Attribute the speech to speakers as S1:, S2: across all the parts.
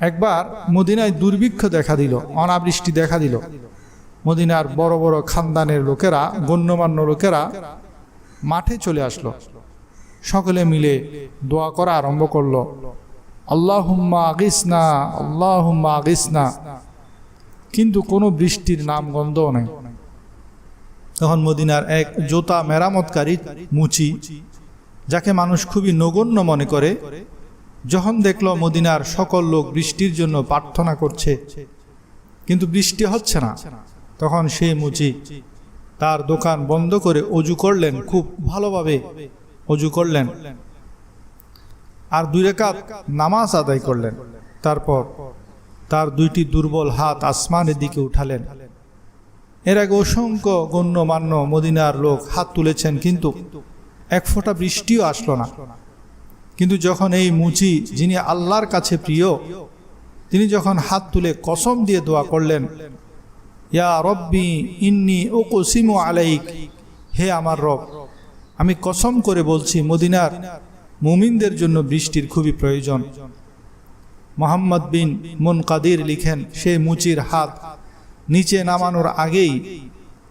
S1: একবার মদিনায় দুর্ভিক্ষ দেখা দিল, অনাবৃষ্টি দেখা দিল। মদিনার বড় বড় খানদানের লোকেরা, গণ্যমান্য লোকেরা মাঠে চলে আসলো। সকলে মিলে দোয়া করা আরম্ভ করল। আল্লাহুম্মা আগিসনা আল্লাহুম্মা আগিসনা। কিন্তু কোনো বৃষ্টির নাম গন্ধও নেই। তখন মদিনার এক জোতা মেরামতকারী মুচি, যাকে মানুষ খুবই নগণ্য মনে করে যখন দেখল মদিনার সকল লোক বৃষ্টির জন্য প্রার্থনা করছে, কিন্তু বৃষ্টি হচ্ছে না, তখন সে মুচি তার দোকান বন্ধ করে অজু করলেন, খুব ভালোভাবে অজু করলেন। আর দুই রেখাত নামাজ আদায় করলেন। তারপর তার দুইটি দুর্বল হাত আসমানের দিকে উঠালেন। এর আগে অসংখ্য গণ্যমান্য মদিনার লোক হাত তুলেছেন, কিন্তু এক ফোঁটা বৃষ্টিও আসলো না। কিন্তু যখন এই মুচি, যিনি আল্লাহর কাছে প্রিয়, তিনি যখন হাত তুলে কসম দিয়ে দোয়া করলেন, ইয়া রব্বি ইন্নি ও কসিমু আলাইক হে আমার রব, আমি কসম করে বলছি, মদিনার মুমিনদের জন্য বৃষ্টির খুবই প্রয়োজন। মোহাম্মদ বিন মুন কাদির লিখেন সেই মুচির হাত নিচে নামানোর আগেই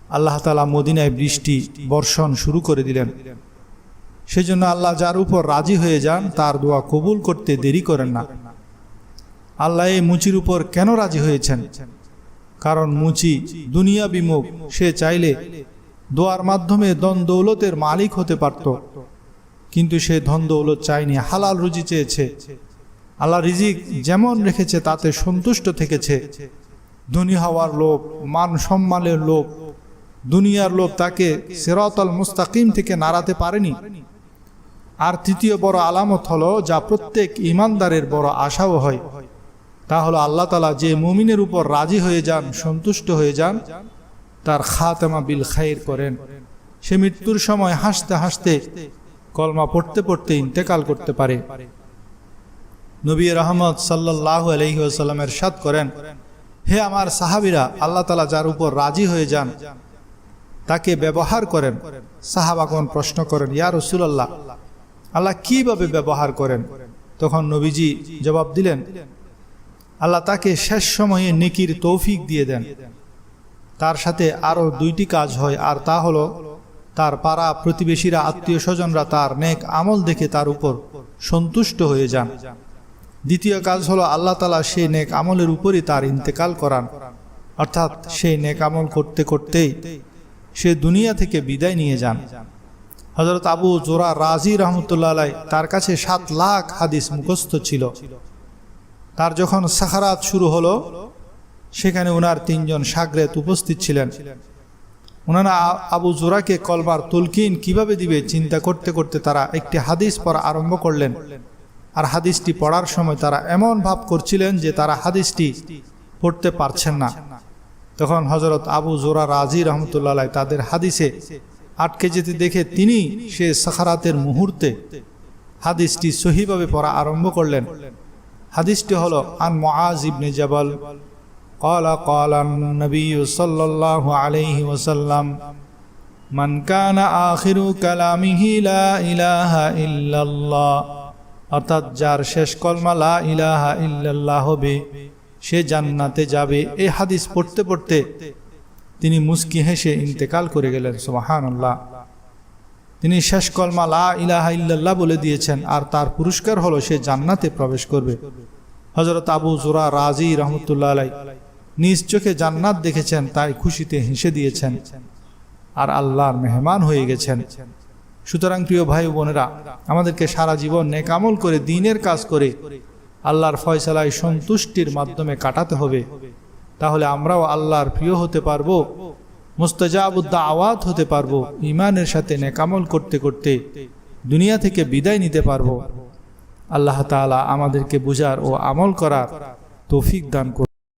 S1: আল্লাহ তালা মদিনায় বৃষ্টি বর্ষণ শুরু করে দিলেন। সেজন্য আল্লাহ যার উপর রাজি হয়ে যান, তার দোয়া কবুল করতে দেরি করেন না। আল্লাহ এই মুচির উপর কেন রাজি হয়েছেন? কারণ মুচি দুনিয়া বিমুখ সে চাইলে দোয়ার মাধ্যমে দন দৌলতের মালিক হতে পারত। কিন্তু সে ধন দৌলত চায়নি, হালাল রুজি চেয়েছে। আল্লাহ রিজিক যেমন রেখেছে, তাতে সন্তুষ্ট থেকেছে। ধনী হওয়ার লোভ, মান সম্মানের লোভ, দুনিয়ার লোভ তাকে সেরাতল মুস্তাকিম থেকে নাড়াতে পারেনি। আর তৃতীয় বড় আলামত হলো যা প্রত্যেক ইমানদারের বড় আশাও হয়। তা হলো আল্লাহ তালা যে মুমিনের উপর রাজি হয়ে যান, সন্তুষ্ট হয়ে যান, তার খাতেমা বিল খাইর করেন। সে মৃত্যুর সময় হাসতে হাসতে কলমা পড়তে পড়তে ইন্তেকাল করতে পারে। নবী রহমদ সাল্লাহ আলহিহাস্লামের সাদ করেন, হে আমার সাহাবিরা, আল্লাহ তালা যার উপর রাজি হয়ে যান, তাকে ব্যবহার করেন। সাহাবাগন প্রশ্ন করেন, ইয়া রসুলাল্লাহ আল্লাহ কীভাবে ব্যবহার করেন? তখন নবীজি জবাব দিলেন, আল্লাহ তাকে শেষ সময়ে নেকির তৌফিক দিয়ে দেন। তার সাথে আরও দুইটি কাজ হয়, আর তা হলো তার পাড়া প্রতিবেশীরা, আত্মীয় স্বজনরা তার নেক আমল দেখে তার উপর সন্তুষ্ট হয়ে যান। দ্বিতীয় কাজ হলো আল্লাহ তালা সেই নেক আমলের উপরই তার ইন্তেকাল করান। অর্থাৎ সেই নেক আমল করতে করতেই সে দুনিয়া থেকে বিদায় নিয়ে যান। হজরত আবু জোরা রাজি রহমতুল্লাহ তার কাছে সাত লাখ হাদিস মুখস্থ ছিল। তার যখন সাহারাত শুরু হলো, সেখানে ওনার তিনজন সাগরেত উপস্থিত ছিলেন। ওনারা আবু জোরাকে কলবার তুলকিন কীভাবে দিবে চিন্তা করতে করতে তারা একটি হাদিস পড়া আরম্ভ করলেন। আর হাদিসটি পড়ার সময় তারা এমন ভাব করছিলেন যে তারা হাদিসটি পড়তে পারছেন না। তখন হজরত আবু জোরা রাজি রহমতুল্লাহ তাদের হাদিসে আটকে যেতে দেখে তিনি সে সাখারাতের মুহূর্তে হাদিসটি সহিভাবে পড়া আরম্ভ করলেন হাদিসটি হলো আন মুআজ ইবনে জাবাল قال قال النبي صلى الله عليه وسلم من كان آخر كلامه لا إله إلا الله অর্থাৎ যার শেষ কলমা লা ইলাহা ইল্লাল্লাহ হবে সে জান্নাতে যাবে এই হাদিস পড়তে পড়তে তিনি মুস্কি হেসে ইন্তেকাল করে গেলেন, সুবহানাল্লাহ। তিনি শেষ কলমা লা ইলাহা ইল্লাল্লাহ বলে দিয়েছেন, আর তার পুরস্কার হলো সে জান্নাতে প্রবেশ করবে। হজরত আবু জোরা রাজি রহমতুল্লাহ আলাই নিজ চোখে জান্নাত দেখেছেন, তাই খুশিতে হেসে দিয়েছেন, আর আল্লাহর মেহমান হয়ে গেছেন। সুতরাং প্রিয় ভাই বোনেরা, আমাদেরকে সারা জীবন নেকামল করে, দিনের কাজ করে, আল্লাহর ফয়সালায় সন্তুষ্টির মাধ্যমে কাটাতে হবে। তাহলে আমরাও আল্লাহর প্রিয় হতে পারব মুস্তাজাবুদ্দা আওয়াত হতে পারব ইমানের সাথে নেকামল করতে করতে দুনিয়া থেকে বিদায় নিতে পারব। আল্লাহ তালা আমাদেরকে বুঝার ও আমল করার তৌফিক দান করুন।